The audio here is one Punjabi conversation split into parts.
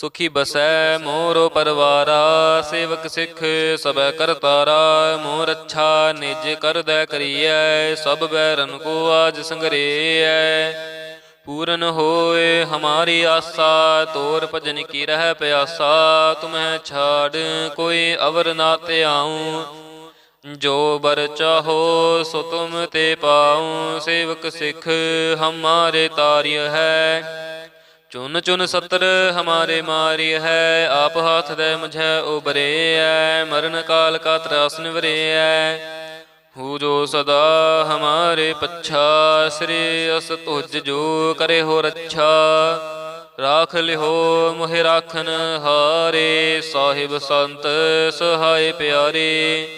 ਸੁਖੀ ਬਸੈ ਮੋਰੋ ਪਰਵਾਰਾ, ਸੇਵਕ ਸਿੱਖ ਸਭੈ ਕਰਤਾਰਾ ਮੋਰ ਅੱਛਾ ਨਿਜ ਕਰਦੈ ਕਰੀਐ, ਸਭ ਬੈਰਨ ਕੋ ਆਜ ਸੰਗਰੇਐ। ਪੂਰਨ ਹੋਏ ਹਮਾਰੀ ਆਸਾ, ਤੋਰ ਭਜਨ ਕੀ ਰਹਿ ਪਿਆਸਾ, ਤੁਮਹਿ ਛਾੜ ਕੋਈ ਅਵਰ ਨਾ ਤੇ ਆਉ। ਜੋ ਬਰ ਚਾਹੋ ਸੋ ਤੁਮ ਤੇ ਪਾਉ, ਸੇਵਕ ਸਿੱਖ ਹਮਾਰੇ ਤਾਰਿਯ ਹੈ। ਚੁਨ ਚੁਨ ਸਤਰ ਹਮਾਰੇ ਮਾਰੀ ਹੈ, ਆਪ ਹਾਥ ਦੇ ਮੁਝੈ ਉਬਰੇ ਐ, ਮਰਨ ਕਾਲ ਕਾ ਤਰਾਸ ਨਿਵਰੇ ਐ। ਹੂ ਜੋ ਸਦਾ ਹਮਾਰੇ ਪੱਛਾ, ਸ੍ਰੀ ਅਸ ਤੁਜ ਜੋ ਕਰੇ ਹੋ ਰੱਛਾ। ਰਾਖ ਲਿਹੋ ਮੋਹਿ ਰਾਖਨ ਹਾਰੇ, ਸਾਹਿਬ ਸੰਤ ਸਹਾਇ ਪਿਆਰੇ।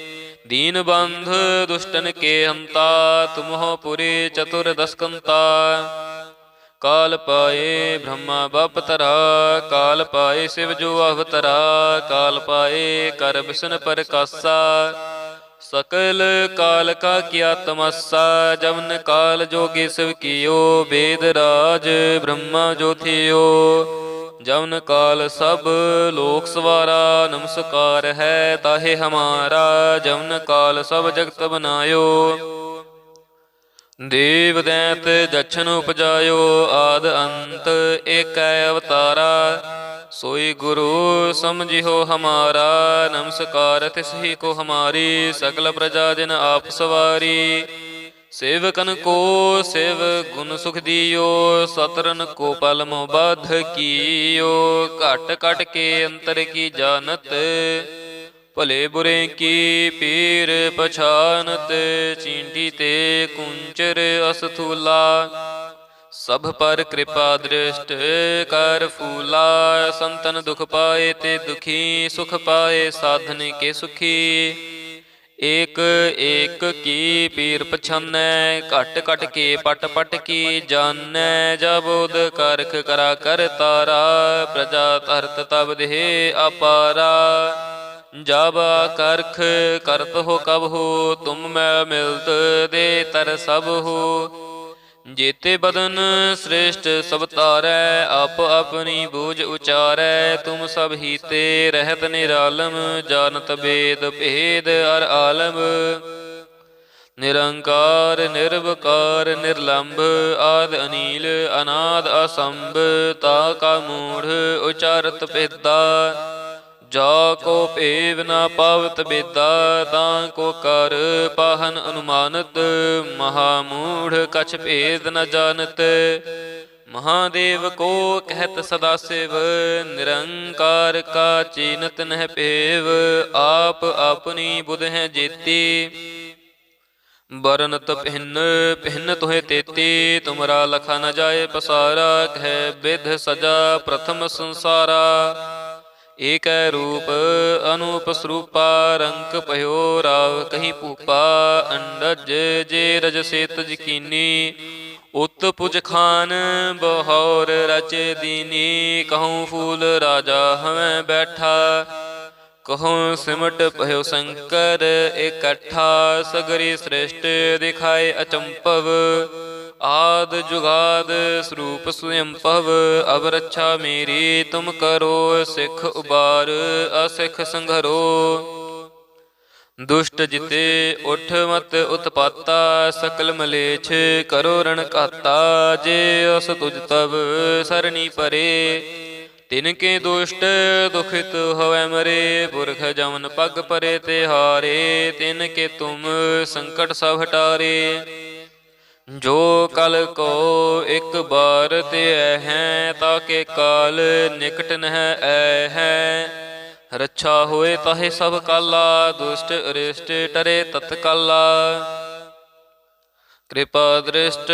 ਦੀਨ ਬੰਧ ਦੁਸ਼ਟਨ ਕੇ ਹੰਤਾ, ਤੁਮਹੁ ਪੁਰੀ ਚਤੁਰ ਦਸਕੰਤਾ। ਕਾਲ ਪਾਏ ਬ੍ਰਹਮਾ ਬਪਤਰਾ ਕਾਲ ਪਾਏ ਸਿਵ ਜੋ ਅਵਤਰਾ, ਕਾਲ ਪਾਏ ਕਰ ਬਿਸ਼ਨ ਪ੍ਰਕਾਸਾ। ਸਕਲ ਕਾਲ ਕਾ ਕੀਆ ਤਮਸਾ ਜਮਨ ਕਾਲ ਜੋਗੀ ਸਿਵ ਕੀਓ, ਵੇਦ ਰਾਜ ਬ੍ਰਹਮਾ ਜੋ ਥਿਓ। ਜਮਨ ਕਾਲ ਸਭ ਲੋਕ ਸਵਾਰਾ, ਨਮਸਕਾਰ ਹੈ ਤਾਹੇ ਹਮਾਰਾ ਜਮਨ ਕਾਲ ਸਭ ਜਗਤ ਬਨਾਇਓ। ਦੇਵ ਦੈਤ ਜਛਨ ਉਪਜਾਇਓ ਆਦ ਅੰਤ, ਏਕੈ ਅਵਤਾਰਾ। ਸੋਈ ਗੁਰੂ ਸਮਝਿਓ ਹਮਾਰਾ, ਨਮਸਕਾਰ ਤਿਸਹੀ ਕੋ ਹਮਾਰੀ ਸਕਲ ਪ੍ਰਜਾ ਦਿਨ ਆਪ ਸਵਾਰੀ। ਸੇਵਕਨ ਕੋ ਸੇਵ ਗੁਣ ਸੁਖ ਦਿਓ, ਸਤਰਨ ਕੋ ਪਲ ਮੋ ਬਾਧ ਕੀਓ। ਘਟ ਘਟ ਕੇ ਅੰਤਰ ਕੀ ਜਾਣਤ ਭਲੇ ਬੁਰੇ ਕੀ ਪੀਰ ਪਛਾਨਤ ਚੀਂਟੀ ਤੇ ਕੁੰਚਰ ਅਸਥੂਲਾ। ਸਭ ਪਰ ਕਿਰਪਾ ਦ੍ਰਿਸ਼ਟ ਕਰ ਫੂਲਾ, ਸੰਤਨ ਦੁਖ ਪਾਏ ਤੇ ਦੁਖੀ, ਸੁਖ ਪਾਏ ਸਾਧਨ ਕੇ ਸੁਖੀ। ਏਕ ਏਕ ਕੀ ਪੀਰ ਪਛਾਨੈ, ਘਟ ਘਟ ਕੇ ਪਟ ਪਟ ਕੀ ਜਾਣੈ ਜਬੋਦ ਕਰਖ ਕਰਾ ਕਰ ਤਾਰਾ, ਪ੍ਰਜਾ ਧਰਤ ਤਬ ਦੇਹ ਅਪਾਰਾ। ਜਬ ਕਰਖ ਕਰਤ ਹੋ ਕਬ ਹੋ, ਤੁਮ ਮੈਂ ਮਿਲਤ ਦੇ ਤਰ ਸਭ ਹੋ। ਜੇਤੇ ਬਦਨ ਸ੍ਰੇਸ਼ਟ ਸਭ ਤਾਰੈ ਆਪ ਆਪਣੀ ਬੂਝ ਉਚਾਰੈ, ਤੁਮ ਸਭ ਹੀਤੇ ਰਹਿਤ ਨਿਰਾਲਮ, ਜਾਣਤ ਬੇਦ ਭੇਦ ਅਰ ਆਲਮ। ਨਿਰੰਕਾਰ, ਨਿਰਵਕਾਰ ਨਿਰਲੰਭ ਆਦ ਅਨੀਲ, ਅਨਾਦ ਅਸੰਭ, ਤਾ ਕਾ ਮੂੜ, ਉਚਾਰਤ ਪੇਦਾ ਜਾ ਕੋ ਭੇਵ ਨਾ ਪਾਵਤ ਬੇਤਾ ਤਾਂ ਕੋ ਕਰ ਪਾਹਨ ਅਨੁਮਾਨਤ, ਮਹਾ ਮੂੜ ਕਛ ਭੇਦ ਨ ਜਾਣਤ। ਮਹਾਦੇਵ ਕੋ ਕਹਿਤ ਸਦਾ ਸਿਵ, ਨਿਰੰਕਾਰ ਕਾ ਚੀਨਤ ਨਹਿ ਭੇਵ, ਆਪ ਆਪਣੀ ਬੁਧ ਹੈ ਜੇਤੀ। ਬਰਨਤ ਪਹਿਨ ਪਹਿਨ ਤੋਹਿ ਤੇਤੀ, ਤੁਮਰਾ ਲਖਾ ਨ ਜਾਏ ਪਸਾਰਾ, ਕਹਿ ਵਿਧ ਸਜਾ ਪ੍ਰਥਮ ਸੰਸਾਰਾ। ਏਕੈ ਰੂਪ ਅਨੂਪ ਸਰੂਪਾ ਰੰਕ ਭਇਓ ਰਾਵ, ਕਹੀ ਭੂਪਾ ਅੰਡਜ ਜੇ ਰਜ ਸੇਤ ਜਕੀਨੀ। ਉਤ ਪੁਜ ਖਾਨ ਬਹੌਰ ਰਚ ਦੀਨੀ ਕਹੂੰ ਫੂਲ ਰਾਜਾ ਹਵੇਂ ਬੈਠਾ। ਕਹੋ ਸਿਮਟ ਭਇਓ ਸ਼ੰਕਰ ਇਕੱਠਾ, ਸਗਰੀ ਸ੍ਰਿਸ਼ਟ ਦਿਖਾਏ ਅਚੰਪਵ ਆਦ ਜੁਗਾਦ ਸਰੂਪ ਸੁਯੰਪਵ ਅਬ ਰੱਛਾ ਮੇਰੀ, ਤੁਮ ਕਰੋ ਸਿੱਖ ਉਬਾਰ, ਅਸਿੱਖ ਸੰਘਰੋ। ਦੁਸ਼ਟ ਜਿਤੇ ਉਠ ਮਤ ਉਤਪਾਤਾ, ਸਕਲ ਮਲੇਛ ਕਰੋ ਰਣ ਘਾਤਾ, ਜੇ ਅਸ ਤੁਜ ਤਬ ਸਰਣੀ ਪਰੇ। ਤਿਨ ਕੇ ਦੁਸ਼ਟ ਦੁਖਿਤ ਹੋਵੇ ਮਰੇ, ਪੁਰਖ ਜਮਨ ਪਗ ਪਰੇ ਤੇ ਹਾਰੇ, ਤਿਨ ਕੇ ਤੁਮ ਸੰਕਟ ਸਭ ਹਟਾਰੇ। ਜੋ ਕਲ ਕੋ ਇੱਕ ਬਾਰ ਤੇ ਹੈ ਤਾਕੇ ਕਾਲ ਨਿਕਟ ਨਹਿ ਐ ਹੈ। ਰੱਛਾ ਹੋਏ ਤਾਹੇ ਸਭ ਕਾਲਾ, ਦੁਸ਼ਟ ਅਰਿਸ਼ਟ ਟਰੇ ਤਤਕਾਲਾ। ਕਿਰਪਾ ਦ੍ਰਿਸ਼ਟ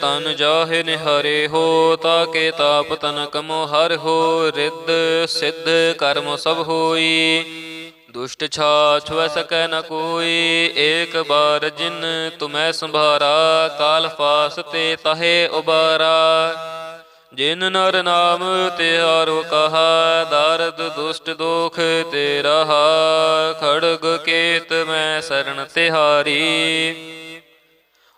ਤਨ ਜਾਹੇ ਨਿਹਰੇ ਹੋ, ਤਾ ਕੇ ਤਾਪ ਤਨ ਕਮੋ ਹਰ ਹੋ, ਰਿੱਧ ਸਿੱਧ ਕਰਮ ਸਭ ਹੋਈ। ਦੁਸ਼ਟ ਛਾ ਛੁਐ ਸਕੈ ਨ ਕੋਈ, ਏਕ ਬਾਰ ਜਿਨ ਤੁਮੈ ਸੰਭਾਰਾ, ਕਾਲ ਫਾਸ ਤੇ ਤਹੇ ਉਬਾਰਾ। ਜਿਨ ਨਰ ਨਾਮ ਤਿਹਾਰੋ ਕਹਾ, ਦਰਦ ਦੁਸ਼ਟ ਦੋਖ ਤੇ ਰਹਾ। ਖੜਗ ਕੇਤ ਮੈਂ ਸਰਣ ਤਿਹਾਰੀ।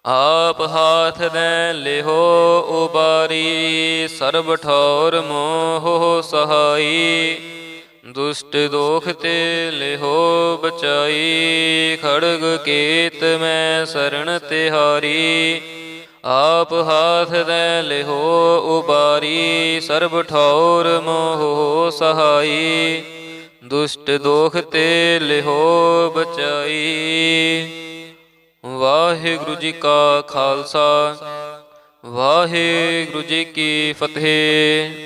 ਆਪ ਹਾਥ ਦੇ ਲਿਹੋ ਉਬਾਰੀ, ਸਰਬ ਠੌਰ ਮੋਹ ਸਹਾਈ। ਦੁਸ਼ਟ ਦੋਖ ਤੇ ਲਿਹੋ ਬਚਾਈ, ਖੜਗ ਕੇਤ ਮੈਂ ਸਰਣ ਤਿਹਾਰੀ। ਆਪ ਹਾਥ ਦੇ ਲਿਹੋ ਉਬਾਰੀ, ਸਰਬ ਠੌਰ ਮੋਹ ਸਹਾਈ। ਦੁਸ਼ਟ ਦੋਖ ਤੇ ਲਿਹੋ ਬਚਾਈ। ਵਾਹਿਗੁਰੂ ਜੀ ਕਾ ਖਾਲਸਾ, ਵਾਹਿਗੁਰੂ ਜੀ ਕੀ ਫਤਿਹ।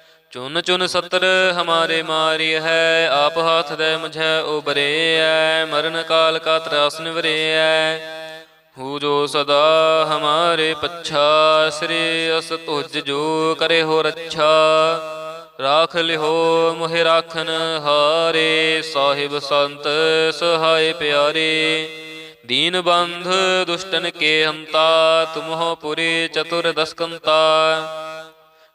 ਚੁਨ ਚੁਨ ਸਤਰ ਹਮਾਰੇ ਮਾਰੀ ਹੈ, ਆਪ ਹਾਥ ਦੇ ਮੁਝੈ ਉਬਰੇ ਐ, ਮਰਨ ਕਾਲ ਕਾ ਤਰਾਸ ਨਿਵਰੇ ਐ। ਹੂ ਜੋ ਸਦਾ ਹਮਾਰੇ ਪੱਛਾ, ਸ੍ਰੀ ਅਸ ਤੁਜ ਜੋ ਕਰੇ ਹੋ ਰੱਛਾ। ਰਾਖ ਲਿਹੋ ਮੋਹਿ ਰਾਖਨ ਹਾਰੇ, ਸਾਹਿਬ ਸੰਤ ਸਹਾਇ ਪਿਆਰੇ। ਦੀਨ ਬੰਧ ਦੁਸ਼ਟਨ ਕੇ ਹੰਤਾ, ਤੁਮਹੁ ਪੁਰੀ ਚਤੁਰ ਦਸਕੰਤਾ।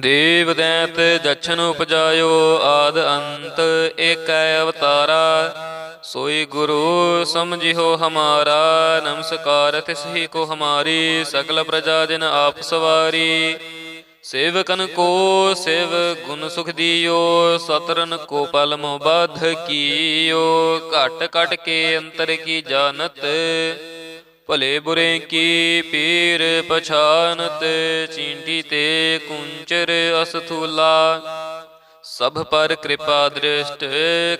ਦੇਵ ਦੈਤ ਦਛਨ ਉਪਜਾਇਓ ਆਦ ਅੰਤ, ਏਕੈ ਅਵਤਾਰਾ। ਸੋਈ ਗੁਰੂ ਸਮਝਿਓ ਹਮਾਰਾ, ਨਮਸਕਾਰ ਤਿਸਹੀ ਕੋ ਹਮਾਰੀ, ਸਗਲ ਪ੍ਰਜਾ ਜਨ ਆਪ ਸਵਾਰੀ। ਸੇਵਕਨ ਕੋ ਸੇਵ ਗੁਣ ਸੁਖ ਦਿਓ, ਸਤਰਨ ਕੋ ਪਲ ਮੋ ਕੀਓ। ਘਟ ਘਟ ਕੇ ਅੰਤਰ ਕੀ ਜਾਣਤ ਭਲੇ ਬੁਰੇ ਕੀ ਪੀਰ ਪਛਾਨਤ, ਚੀਂਟੀ ਤੇ ਕੁੰਚਰ ਅਸਥੂਲਾ। ਸਭ ਪਰ ਕਿਰਪਾ ਦ੍ਰਿਸ਼ਟ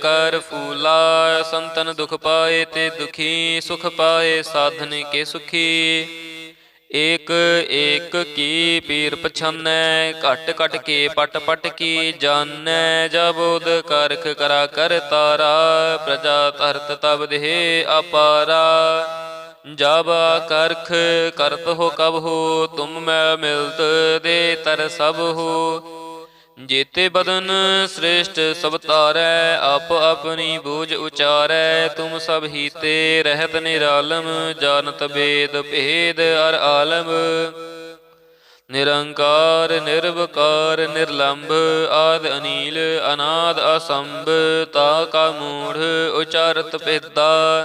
ਕਰ ਫੂਲਾ, ਸੰਤਨ ਦੁਖ ਪਾਏ ਤੇ ਦੁਖੀ, ਸੁਖ ਪਾਏ ਸਾਧਨ ਕੇ ਸੁਖੀ। ਏਕ ਏਕ ਕੀ ਪੀਰ ਪਛਾਨੈ, ਘਟ ਘਟ ਕੇ ਪਟ ਪਟ ਕੀ ਜਾਣੈ ਜਬੋਦ ਕਰਖ ਕਰਾ ਕਰ ਤਾਰਾ, ਪ੍ਰਜਾ ਧਰਤ ਤਬ ਦੇਹ ਅਪਾਰਾ। ਜਬ ਕਰਖ ਕਰਤ ਹੋ ਕਬ ਹੋ, ਤੁਮ ਮੈਂ ਮਿਲਤ ਦੇ ਤਰ ਸਭ ਹੋ। ਜੇਤੇ ਬਦਨ ਸ੍ਰੇਸ਼ਟ ਸਭ ਤਾਰੈ ਆਪ ਆਪਣੀ ਬੂਝ ਉਚਾਰੈ। ਤੁਮ ਸਭ ਹੀਤੇ ਰਹਿਤ ਨਿਰਾਲਮ, ਜਾਣਤ ਬੇਦ ਭੇਦ ਅਰ ਆਲਮ। ਨਿਰੰਕਾਰ, ਨਿਰਵਕਾਰ ਨਿਰਲੰਭ ਆਦ ਅਨੀਲ, ਅਨਾਦ ਅਸੰਭ, ਤਾ ਕਾ ਮੂੜ, ਉਚਾਰਤ ਪਿਤਾ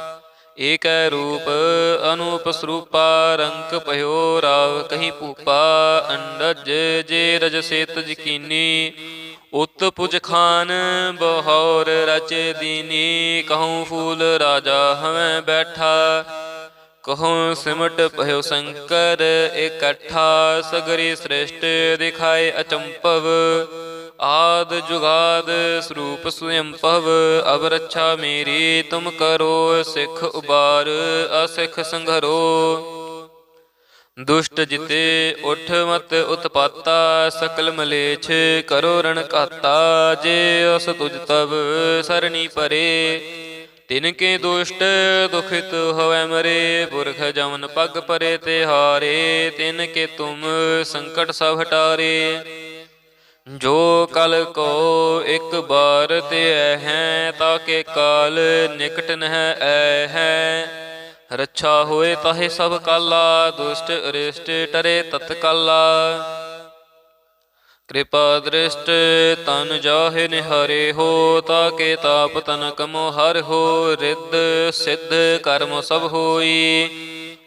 ਏਕੈ ਰੂਪ ਅਨੂਪ ਸਰੂਪਾ ਰੰਕ ਭਇਓ ਰਾਵ ਕਹੀ ਭੂਪਾ ਅੰਡਜ ਜੇ ਰਜ ਸੇਤ ਜਕੀਨੀ ਉਤ ਪੁਜ ਖਾਨ ਬਹੌਰ ਰਚ ਦੀਨੀ ਕਹੂੰ ਫੂਲ ਰਾਜਾ ਹਵੇਂ ਬੈਠਾ ਕਹੋ ਸਿਮਟ ਭਇਓ ਸੰਕਰ ਇਕੱਠਾ ਸਗਰੀ ਸ੍ਰਿਸ਼ਟ ਦਿਖਾਏ ਅਚੰਪਵ ਆਦ ਜੁਗਾਦ ਸਰੂਪ ਸੁਯੰ ਭਵ ਅਬ ਰੱਛਾ ਮੇਰੀ, ਤੁਮ ਕਰੋ ਸਿੱਖ ਉਬਾਰ, ਅਸਿੱਖ ਸੰਘਰੋ। ਦੁਸ਼ਟ ਜਿਤੇ ਉਠ ਮਤ ਉਤਪਾਤਾ, ਸਕਲ ਮਲੇਛ ਕਰੋ ਰਣ ਕਾਤਾ ਜੇ ਅਸ ਤੁਜ ਤਵ ਸਰਣੀ ਪਰੇ। ਤਿਨ ਕੇ ਦੁਸ਼ਟ ਦੁਖਿਤ ਹੋਵੇ ਮਰੇ, ਪੁਰਖ ਜਮਨ ਪਗ ਪਰੇ ਤੇ ਹਾਰੇ ਤਿਨ ਕੇ ਤੁਮ ਸੰਕਟ ਸਭ ਹਟਾਰੇ। ਜੋ ਕਲ ਕੋ ਇੱਕ ਬਾਰ ਤੇ ਹੈ ਤਾਂ ਕੇ ਕਾਲ ਨਿਕਟ ਨਹਿ ਐ ਹੈ। ਰੱਛਾ ਹੋਏ ਤਾਹੇ ਸਭ ਕਾਲਾ, ਦੁਸ਼ਟ ਅਰਿਸ਼ਟ ਟਰੇ ਤਤਕਾਲਾ। ਕਿਰਪਾ ਦ੍ਰਿਸ਼ਟ ਤਨ ਜਾਹੇ ਨਿਹਾਰੇ ਹੋ ਤਾ ਕੇ ਤਾਪ ਤਨ ਕਮੋ ਹਰ ਹੋ, ਰਿੱਧ ਸਿੱਧ ਕਰਮ ਸਭ ਹੋਈ।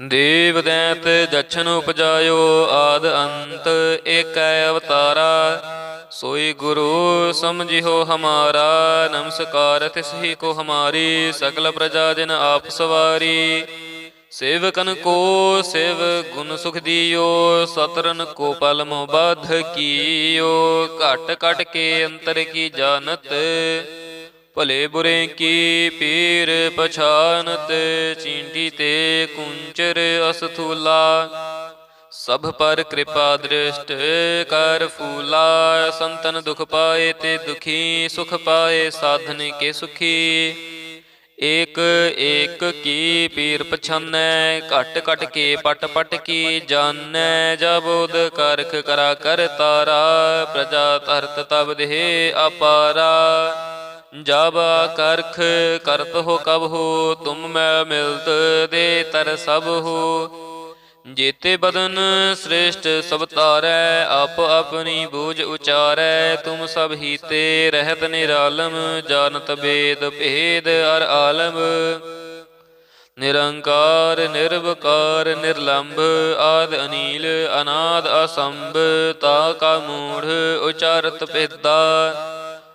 ਦੇਵ ਦੈਤ ਜਛਨ ਉਪਜਾਇਓ ਆਦ ਅੰਤ, ਏਕੈ ਅਵਤਾਰਾ। ਸੋਈ ਗੁਰੂ ਸਮਝਿਓ ਹਮਾਰਾ, ਨਮਸਕਾਰ ਤਿਸਹੀ ਕੋ ਹਮਾਰੀ ਸਕਲ ਪ੍ਰਜਾ ਜਨ ਆਪ ਸਵਾਰੀ। ਸੇਵਕਨ ਕੋ ਸੇਵ ਗੁਣ ਸੁਖ ਦਿਓ, ਸਤਰਨ ਕੋ ਪਲ ਮੋ ਬਾਧ ਕੀਓ। ਘਟ ਘਟ ਕੇ ਅੰਤਰ ਕੀ ਜਾਣਤ ਭਲੇ ਬੁਰੇ ਕੀ ਪੀਰ ਪਛਾਨਤ, ਚੀਂਟੀ ਤੇ ਕੁੰਚਰ ਅਸਥੂਲਾ। ਸਭ ਪਰ ਕਿਰਪਾ ਦ੍ਰਿਸ਼ਟ ਕਰ ਫੂਲਾ, ਸੰਤਨ ਦੁਖ ਪਾਏ ਤੇ ਦੁਖੀ, ਸੁਖ ਪਾਏ ਸਾਧਨ ਕੇ ਸੁਖੀ। ਏਕ ਏਕ ਕੀ ਪੀਰ ਪਛਾਨੈ, ਘਟ ਘਟ ਕੇ ਪਟ ਪਟ ਕੀ ਜਾਣੈ ਜਬੋਦ ਕਰਖ ਕਰਾ ਕਰ ਤਾਰਾ, ਪ੍ਰਜਾ ਧਰਤ ਤਬ ਦੇਹ ਅਪਾਰਾ। ਜਬ ਕਰਖ ਕਰਤ ਹੋ ਕਬ ਹੋ, ਤੁਮ ਮੈਂ ਮਿਲਤ ਦੇ ਤਰ ਸਭ ਹੋ। ਜੇਤੇ ਬਦਨ ਸ੍ਰੇਸ਼ਟ ਸਭ ਤਾਰੈ, ਆਪ ਆਪਣੀ ਬੂਝ ਉਚਾਰੈ। ਤੁਮ ਸਭ ਹੀਤੇ ਰਹਿਤ ਨਿਰਾਲਮ, ਜਾਣਤ ਬੇਦ ਭੇਦ ਅਰ ਆਲਮ। ਨਿਰੰਕਾਰ, ਨਿਰਵਕਾਰ ਨਿਰਲੰਭ ਆਦ ਅਨੀਲ, ਅਨਾਦ ਅਸੰਭ, ਤਾ ਕਾ ਮੂੜ, ਉਚਾਰਤ ਪਿਤਾ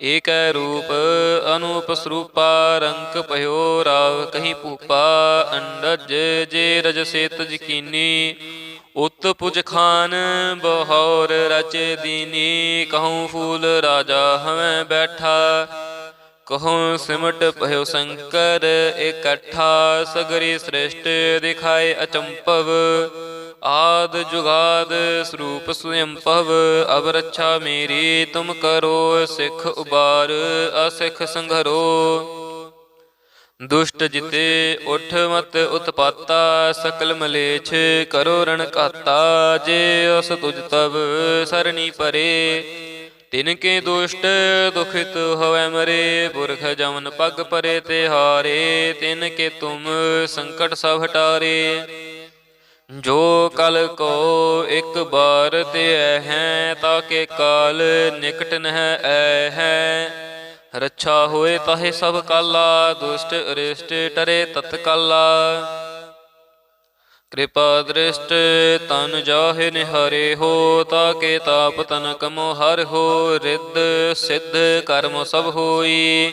ਏਕੈ ਰੂਪ ਅਨੂਪ ਸਰੂਪਾ ਰੰਕ ਭਇਓ ਰਾਵ ਕਹੀ ਭੂਪਾ, ਅੰਡਜ ਜੇ ਰਜ ਸੇਤ ਜਕੀਨੀ, ਉਤ ਪੁਜ ਖਾਨ ਬਹੌਰ ਰਚ ਦੀਨੀ ਕਹੂੰ ਫੂਲ ਰਾਜਾ ਹਵੇਂ ਬੈਠਾ ਕਹੋ ਸਿਮਟ ਭਇਓ ਸ਼ੰਕਰ ਇਕੱਠਾ, ਸਗਰੀ ਸ੍ਰਿਸ਼ਟ ਦਿਖਾਏ ਅਚੰਪਵ ਆਦ ਜੁਗਾਦ ਸਰੂਪ ਸੁਯੰ ਭਵ ਅਬ ਰੱਛਾ ਮੇਰੀ, ਤੁਮ ਕਰੋ ਸਿੱਖ ਉਬਾਰ, ਅਸਿੱਖ ਸੰਘਰੋ। ਦੁਸ਼ਟ ਜਿਤੇ ਉਠ ਮਤ ਉਤਪਾਤਾ, ਸਕਲ ਮਲੇਛ ਕਰੋ ਰਣ ਕਾਤਾ ਜੇ ਅਸ ਤੁਜ ਤਵ ਸਰਣੀ ਪਰੇ। ਤਿਨ ਕੇ ਦੁਸ਼ਟ ਦੁਖਿਤ ਹੋਵੈ ਮਰੇ, ਪੁਰਖ ਜਮਨ ਪਗ ਪਰੇ ਤੇ ਹਾਰੇ, ਤਿਨ ਕੇ ਤੁਮ ਸੰਕਟ ਸਭ ਹਟਾਰੇ। ਜੋ ਕਲ ਕੋ ਇੱਕ ਬਾਰ ਤੇ ਐ ਹੈ ਤਾਕੇ ਕਾਲ ਨਿਕਟ ਨਹਿ ਐ ਹੈ ਰੱਛਾ ਹੋਏ ਤਾਹੇ ਸਭ ਕਾਲਾ, ਦੁਸ਼ਟ ਅਰਿਸ਼ਟ ਟਰੇ ਤਤਕਾਲਾ। ਕਿਰਪਾ ਦ੍ਰਿਸ਼ਟ ਤਨ ਜਾਹੇ ਨਿਹਾਰੇ ਹੋ, ਤਾ ਕੇ ਤਾਪ ਤਨ ਕਮੋ ਹਰ ਹੋ, ਰਿੱਧ ਸਿੱਧ ਕਰਮ ਸਭ ਹੋਈ।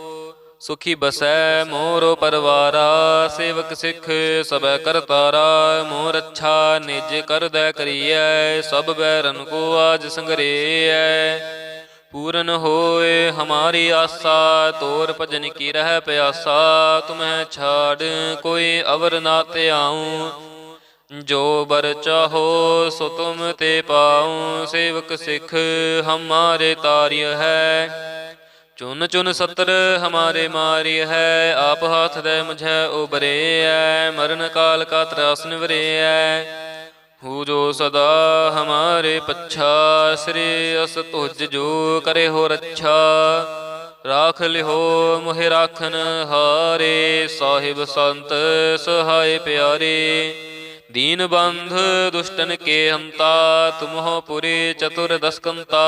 ਸੁਖੀ ਬਸੈ ਮੋਰੋ ਪਰਵਾਰਾ, ਸੇਵਕ ਸਿੱਖ ਸਭੈ ਕਰਤਾਰਾ ਮੋਰ ਅੱਛਾ ਨਿਜ ਕਰਦੈ ਕਰੀਐ, ਸਭ ਬੈਰਨ ਕੋ ਆਜ ਸੰਗਰੇਐ। ਪੂਰਨ ਹੋਏ ਹਮਾਰੀ ਆਸਾ, ਤੋਰ ਭਜਨ ਕੀ ਰਹਿ ਪਿਆਸਾ, ਤੁਮਹਿ ਛਾੜ ਕੋਈ ਅਵਰ ਨਾ ਤੇ ਆਉ ਜੋ ਬਰ ਚਾਹੋ ਸੋ ਤੁਮ ਤੇ ਪਾਉ, ਸੇਵਕ ਸਿੱਖ ਹਮਾਰੇ ਤਾਰਿਯ ਹੈ। ਚੁਨ ਚੁਨ ਸਤਰ ਹਮਾਰੇ ਮਾਰੀ ਹੈ, ਆਪ ਹਾਥ ਦੇ ਮੁਝੈ ਉਬਰੇ ਐ, ਮਰਨ ਕਾਲ ਕਾ ਤਰਾਸ ਨਿਵਰੇ ਐ। ਹੂ ਜੋ ਸਦਾ ਹਮਾਰੇ ਪੱਛਾ, ਸ੍ਰੀ ਅਸ ਤੁਜ ਜੋ ਕਰੇ ਹੋ ਰੱਛਾ। ਰਾਖ ਲਿਹੋ ਮੋਹਿ ਰਾਖਨ ਹਾਰੇ, ਸਾਹਿਬ ਸੰਤ ਸਹਾਇ ਪਿਆਰੇ। ਦੀਨ ਬੰਧ ਦੁਸ਼ਟਨ ਕੇ ਹੰਤਾ, ਤੁਮਹੁ ਪੁਰੀ ਚਤੁਰ ਦਸਕੰਤਾ।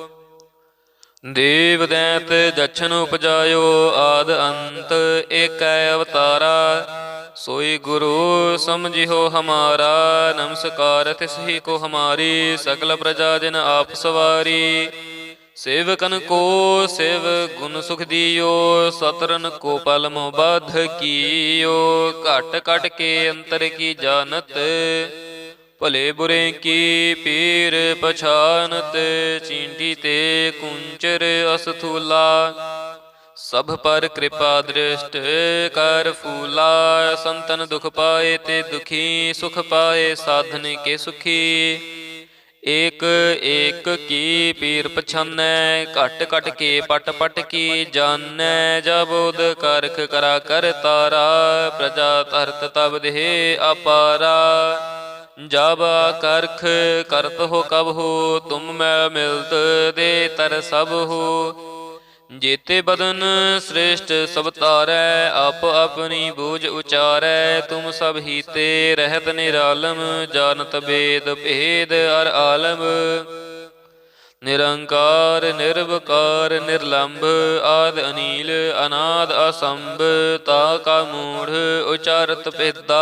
ਦੇਵ ਦੈਤ ਜਛਨ ਉਪਜਾਇਓ ਆਦ ਅੰਤ, ਏਕੈ ਅਵਤਾਰਾ। ਸੋਈ ਗੁਰੂ ਸਮਝਿਓ ਹਮਾਰਾ, ਨਮਸਕਾਰ ਤਿਸ ਕੋ ਹਮਾਰੀ ਸਕਲ ਪ੍ਰਜਾ ਜਨ ਆਪ ਸਵਾਰੀ। ਸੇਵਕਨ ਕੋ ਸੇਵ ਗੁਣ ਸੁਖ ਦੀਓ, ਸਤਰਨ ਕੋ ਪਲ ਮੋਹ ਕੀਓ। ਘਟ ਘਟ ਕੇ ਅੰਤਰ ਕੀ ਜਾਣਤ ਭਲੇ ਬੁਰੇ ਕੀ ਪੀਰ ਪਛਾਨਤ ਚੀਂਟੀ ਤੇ ਕੁੰਚਰ ਅਸਥੂਲਾ। ਸਭ ਪਰ ਕਿਰਪਾ ਦ੍ਰਿਸ਼ਟ ਕਰ ਫੂਲਾ, ਸੰਤਨ ਦੁਖ ਪਾਏ ਤੇ ਦੁਖੀ, ਸੁਖ ਪਾਏ ਸਾਧਨ ਕੇ ਸੁਖੀ। ਏਕ ਏਕ ਕੀ ਪੀਰ ਪਛਾਨੈ, ਘਟ ਘਟ ਕੇ ਪਟ ਪਟ ਕੀ ਜਾਣੈ ਜਬੋਦ ਕਰਖ ਕਰਾ ਕਰ ਤਾਰਾ, ਪ੍ਰਜਾ ਧਰਤ ਤਬ ਦੇਹ ਅਪਾਰਾ। ਜਬ ਕਰਖ ਕਰਤ ਹੋ ਕਬ ਹੋ, ਤੁਮ ਮੈਂ ਮਿਲਤ ਦੇ ਤਰ ਸਭ ਹੋ। ਜੇਤੇ ਬਦਨ ਸ੍ਰੇਸ਼ਟ ਸਭ ਤਾਰੈ ਆਪ ਆਪਣੀ ਬੂਝ ਉਚਾਰੈ, ਤੁਮ ਸਭ ਹੀਤੇ ਰਹਿਤ ਨਿਰਾਲਮ, ਜਾਣਤ ਬੇਦ ਭੇਦ ਅਰ ਆਲਮ। ਨਿਰੰਕਾਰ, ਨਿਰਵਕਾਰ ਨਿਰਲੰਭ ਆਦ ਅਨੀਲ, ਅਨਾਦ ਅਸੰਭ, ਤਾ ਕਾ ਮੂੜ, ਉਚਾਰਤ ਪਿਤਾ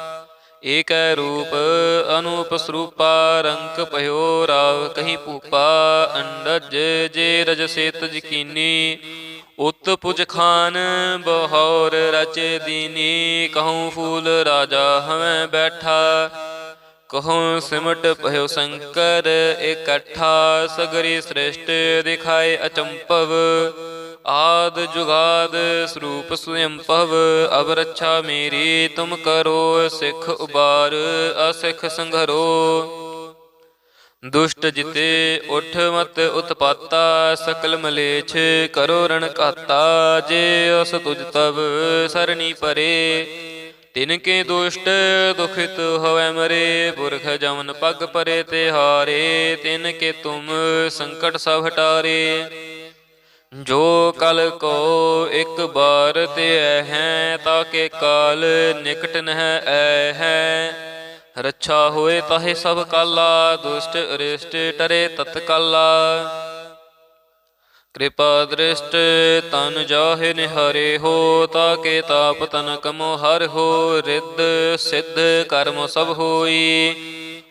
ਏਕੈ ਰੂਪ ਅਨੂਪ ਸਰੂਪਾ ਰੰਕ ਭਇਓ ਰਾਵ, ਕਹੀ ਭੂਪਾ ਅੰਡਜ ਜੇ ਰਜ ਸੇਤ ਜਕੀਨੀ। ਉਤ ਪੁਜ ਖਾਨ ਬਹੌਰ ਰਚ ਦੀਨੀ, ਕਹੂੰ ਫੂਲ ਰਾਜਾ ਹਵੇਂ ਬੈਠਾ। ਕਹੋ ਸਿਮਟ ਭਇਓ ਸ਼ੰਕਰ ਇਕੱਠਾ, ਸਗਰੀ ਸ੍ਰਿਸ਼ਟ ਦਿਖਾਏ ਅਚੰਪਵ ਆਦ ਜੁਗਾਦ ਸਰੂਪ ਸੁਯੰਪਵ ਅਬ ਰੱਛਾ ਮੇਰੀ, ਤੁਮ ਕਰੋ ਸਿੱਖ ਉਬਾਰ, ਅਸਿੱਖ ਸੰਘਰੋ। ਦੁਸ਼ਟ ਜਿਤੇ ਉਠ ਮਤ ਉਤਪਾਤਾ, ਸਕਲ ਮਲੇਛ ਕਰੋ ਰਣ ਕਾਤਾ ਜੇ ਅਸ ਤੁਜ ਤਬ ਸਰਣੀ ਪਰੇ। ਤਿਨ ਕੇ ਦੁਸ਼ਟ ਦੁਖਿਤ ਹੋਵੇ ਮਰੇ, ਪੁਰਖ ਜਮਨ ਪਗ ਪਰੇ ਤੇ ਹਾਰੇ, ਤਿਨ ਕੇ ਤੁਮ ਸੰਕਟ ਸਭ ਹਟਾਰੇ। ਜੋ ਕਲ ਕੋ ਇੱਕ ਬਾਰ ਤੇ ਹੈ ਤਾਂ ਕੇ ਕਾਲ ਨਿਕਟ ਨਹਿ ਐ ਹੈ ਰੱਛਾ ਹੋਏ ਤਾਹੇ ਸਭ ਕਾਲਾ, ਦੁਸ਼ਟ ਅਰਿਸ਼ਟ ਟਰੇ ਤਤਕਾਲਾ। ਕਿਰਪਾ ਦ੍ਰਿਸ਼ਟ ਤਨ ਜਾਹੇ ਨਿਹਰੇ ਹੋ ਤਾਕੇ ਤਾਪ ਤਨ ਕਮੋ ਹਰ ਹੋ, ਰਿੱਧ ਸਿੱਧ ਕਰਮ ਸਭ ਹੋਈ।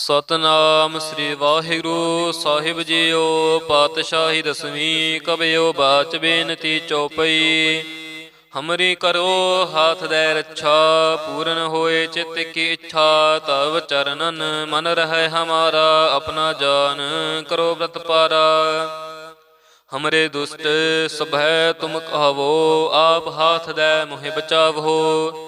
ਸਤਨਾਮ ਸ੍ਰੀ ਵਾਹਿਗੁਰੂ ਸਾਹਿਬ ਜੀਓ, ਪਾਤਸ਼ਾਹੀ ਦਸਵੀਂ ਕਬਿਓ ਬਾਚ ਬੇਨਤੀ ਚਉਪਈ ਹਮਰੀ ਕਰੋ ਹਾਥ ਦੇ ਰੱਛਾ, ਪੂਰਨ ਹੋਏ ਚਿਤ ਕੀ ਇੱਛਾ, ਤਵ ਚਰਨਨ ਮਨ ਰਹਿ ਹਮਾਰਾ, ਆਪਣਾ ਜਾਨ ਕਰੋ ਬ੍ਰਤ ਪਾਰਾ। ਹਮਰੇ ਦੁਸ਼ਟ ਸਭੈ ਤੁਮ ਕਹਵੋ, ਆਪ ਹਾਥ ਦੇ ਮੋਹਿ ਬਚਾਵੋ।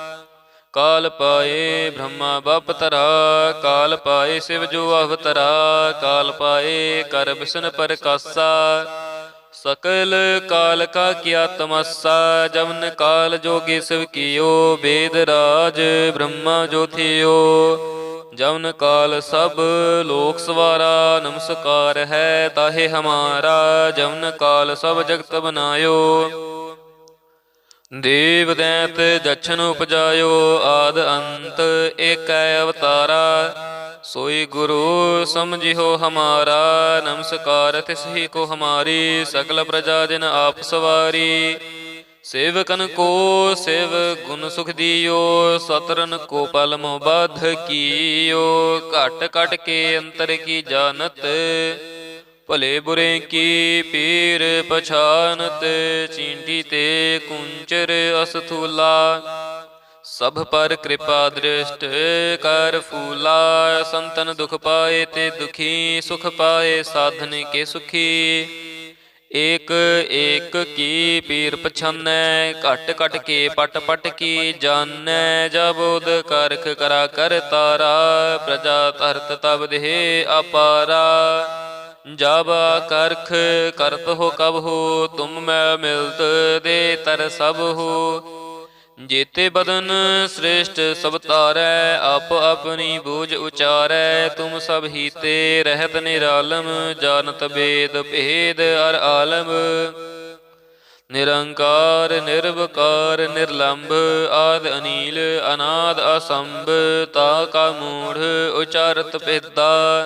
ਕਾਲ ਪਾਏ ਬ੍ਰਹਮਾ ਬਪਤਰਾ ਕਾਲ ਪਾਏ ਸਿਵ ਜੋ ਅਵਤਰਾ, ਕਾਲ ਪਾਏ ਕਰ ਬਿਸ਼ਨ ਪ੍ਰਕਾਸਾ। ਸਕਲ ਕਾਲ ਕਾ ਕੀਆ ਤਮਸਾ ਜਮਨ ਕਾਲ ਜੋਗੀ ਸਿਵ ਕੀਓ, ਵੇਦ ਰਾਜ ਬ੍ਰਹਮਾ ਜੋ ਥਿਓ। ਜਮਨ ਕਾਲ ਸਭ ਲੋਕ ਸਵਾਰਾ, ਨਮਸਕਾਰ ਹੈ ਤਾਹੇ ਹਮਾਰਾ ਜਮਨ ਕਾਲ ਸਭ ਜਗਤ ਬਨਾਇਓ। ਦੇਵ ਦੈਤ ਜਛਨ ਉਪਜਾਇਓ ਆਦ ਅੰਤ, ਏਕੈ ਅਵਤਾਰਾ। ਸੋਈ ਗੁਰੂ ਸਮਝਿਓ ਹਮਾਰਾ, ਨਮਸਕਾਰ ਤਿਸਹੀ ਕੋ ਹਮਾਰੀ ਸਕਲ ਪ੍ਰਜਾ ਦਿਨ ਆਪ ਸਵਾਰੀ। ਸੇਵਕਨ ਕੋ ਸੇਵ ਗੁਣ ਸੁਖ ਦਿਓ, ਸਤਰਨ ਕੋ ਪਲ ਮੋਹ ਕੀਓ। ਘਟ ਘਟ ਕੇ ਅੰਤਰ ਕੀ ਜਾਣਤ ਭਲੇ ਬੁਰੇ ਕੀ ਪੀਰ ਪਛਾਨਤ ਚੀਂਟੀ ਤੇ ਕੁੰਚਰ ਅਸਥੂਲਾ। ਸਭ ਪਰ ਕਿਰਪਾ ਦ੍ਰਿਸ਼ਟ ਕਰ ਫੂਲਾ, ਸੰਤਨ ਦੁਖ ਪਾਏ ਤੇ ਦੁਖੀ, ਸੁਖ ਪਾਏ ਸਾਧਨ ਕੇ ਸੁਖੀ। ਏਕ ਏਕ ਕੀ ਪੀਰ ਪਛਾਨੈ, ਘਟ ਘਟ ਕੇ ਪਟ ਪਟ ਕੀ ਜਾਣੈ ਜਬੋਦ ਕਰਖ ਕਰਾ ਕਰ ਤਾਰਾ, ਪ੍ਰਜਾ ਧਰਤ ਤਬ ਦੇਹ ਅਪਾਰਾ। ਜਬ ਕਰਖ ਕਰਤ ਹੋ ਕਬ ਹੋ, ਤੁਮ ਮੈਂ ਮਿਲਤ ਦੇ ਤਰ ਸਭ ਹੋ। ਜੇਤੇ ਬਦਨ ਸ੍ਰੇਸ਼ਟ ਸਭ ਤਾਰੈ ਆਪ ਆਪਣੀ ਬੂਝ ਉਚਾਰੈ, ਤੁਮ ਸਭ ਹੀਤੇ ਰਹਿਤ ਨਿਰਾਲਮ, ਜਾਣਤ ਬੇਦ ਭੇਦ ਅਰ ਆਲਮ। ਨਿਰੰਕਾਰ, ਨਿਰਵਕਾਰ, ਨਿਰਲੰਭ, ਆਦ ਅਨੀਲ, ਅਨਾਦ ਅਸੰਭ, ਤਾ ਕਾ ਮੂੜ, ਉਚਾਰਤ ਪਿਤਾ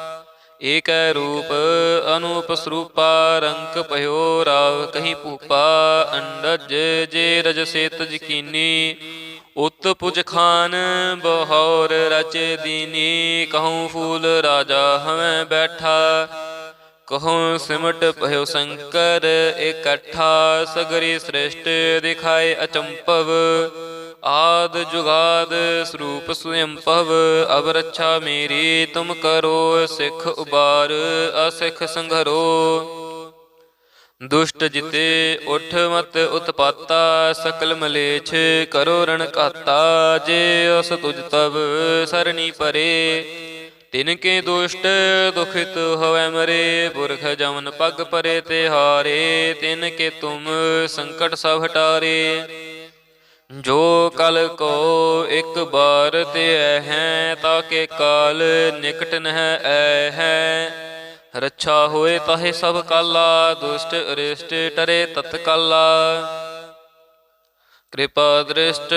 ਏਕੈ ਰੂਪ ਅਨੂਪ ਸਰੂਪਾ ਰੰਕ ਭਇਓ ਰਾਵ ਕਹੀ ਭੂਪਾ ਅੰਡਜ ਜੇ ਰਜ ਸੇਤ ਜਕੀਨੀ। ਉਤ ਪੁਜ ਖਾਨ ਬਹੌਰ ਰਚ ਦੀਨੀ ਕਹੂੰ ਫੂਲ ਰਾਜਾ ਹਵੇਂ ਬੈਠਾ। ਕਹੋ ਸਿਮਟ ਭਇਓ ਸ਼ੰਕਰ ਇਕੱਠਾ, ਸਗਰੀ ਸ੍ਰਿਸ਼ਟ ਦਿਖਾਏ ਅਚੰਪਵ ਆਦ ਜੁਗਾਦ ਸਰੂਪ ਸੁਯੰਪਵ ਅਬ ਰੱਛਾ ਮੇਰੀ, ਤੁਮ ਕਰੋ ਸਿੱਖ ਉਬਾਰ, ਅਸਿੱਖ ਸੰਘਰੋ। ਦੁਸ਼ਟ ਜਿਤੇ ਉਠ ਮਤ ਉਤਪਾਤਾ, ਸਕਲ ਮਲੇਛ ਕਰੋ ਰਣ ਘਾਤਾ, ਜੇ ਅਸ ਤੁਜ ਤਬ ਸਰਣੀ ਪਰੇ। ਤਿਨ ਕੇ ਦੁਸ਼ਟ ਦੁਖਿਤ ਹੋਵੈ ਮਰੇ, ਪੁਰਖ ਜਮਨ ਪਗ ਪਰੇ ਤੇ ਹਾਰੇ, ਤਿਨ ਕੇ ਤੁਮ ਸੰਕਟ ਸਭ ਹਟਾਰੇ। ਜੋ ਕਲ ਕੋ ਇੱਕ ਬਾਰ ਤੇ ਹੈ ਤਾਕੇ ਕਾਲ ਨਿਕਟ ਨਹਿ ਐ ਹੈ। ਰੱਛਾ ਹੋਏ ਤਾਹੇ ਸਭ ਕਾਲਾ, ਦੁਸ਼ਟ ਅਰਿਸ਼ਟ ਟਰੇ ਤਤਕਾਲਾ। ਕਿਰਪਾ ਦ੍ਰਿਸ਼ਟ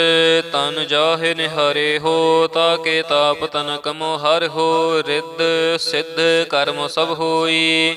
ਤਨ ਜਾਹੇ ਨਿਹਾਰੇ ਹੋ, ਤਾ ਕੇ ਤਾਪ ਤਨ ਕਮੋਹਰ ਹੋ, ਰਿੱਧ ਸਿੱਧ ਕਰਮ ਸਭ ਹੋਈ।